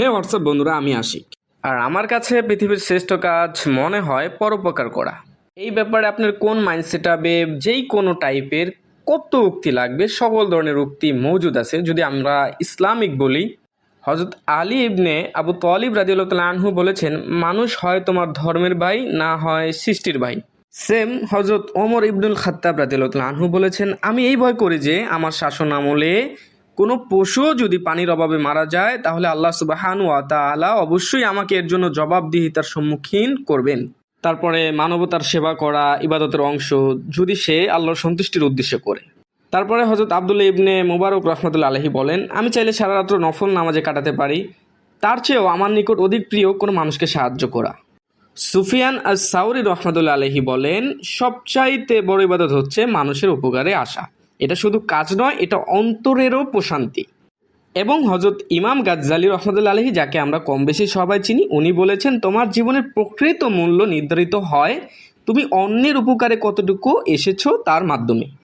হে WhatsApp বন্ধুরা, আমি আশিক। আর আমার কাছে পৃথিবীর শ্রেষ্ঠ কাজ মনে হয় পরোপকার করা। এই ব্যাপারে আপনার কোন মাইন্ডসেট হবে, যেই কোনো টাইপের কত উক্তি লাগবে, সকল ধরনের উক্তি মজুদ আছে। যদি আমরা ইসলামিক বলি হজরত আলী ইবনে আবু তলিব রাজিউল্লাহ আনহু বলেছেন, মানুষ হয় তোমার ধর্মের ভাই, না হয় সৃষ্টির ভাই। সেম হজরত ওমর ইবনুল খাত্তাব রাজিউল্লাহ আনহু বলেছেন, আমি এই ভয় করি যে, আমার শাসন আমলে কোনো পশু যদি পানির অভাবে মারা যায়, তাহলে আল্লাহ সুবাহানু তাআলা অবশ্যই আমাকে এর জন্য জবাবদিহিতার সম্মুখীন করবেন। তারপরে মানবতার সেবা করা, ইবাদতের অংশ, যদি সে আল্লাহর সন্তুষ্টির উদ্দেশ্যে করে। তারপরে হজরত আবদুল্লা ইবনে মুবারক রহমতুল্লা আলহী বলেন, আমি চাইলে সারা রাত্র নফল নামাজে কাটাতে পারি। তার চেয়েও আমার নিকট অধিক প্রিয় কোনো মানুষকে সাহায্য করা। সুফিয়ান আর সাউরি রহমতুল্লা আলহী বলেন, সবচাইতে বড় ইবাদত হচ্ছে মানুষের উপকারে আসা। এটা শুধু কাজ নয়, এটা অন্তরেরও প্রশান্তি। এবং হজরত ইমাম গাজ্জালি রহমতুল্লা আলহী যাকে আমরা কম বেশি সবাই চিনি, উনি বলেছেন, তোমার জীবনের প্রকৃত মূল্য নির্ধারিত হয়। তুমি অন্যের উপকারে কতটুকু এসেছ তার মাধ্যমে।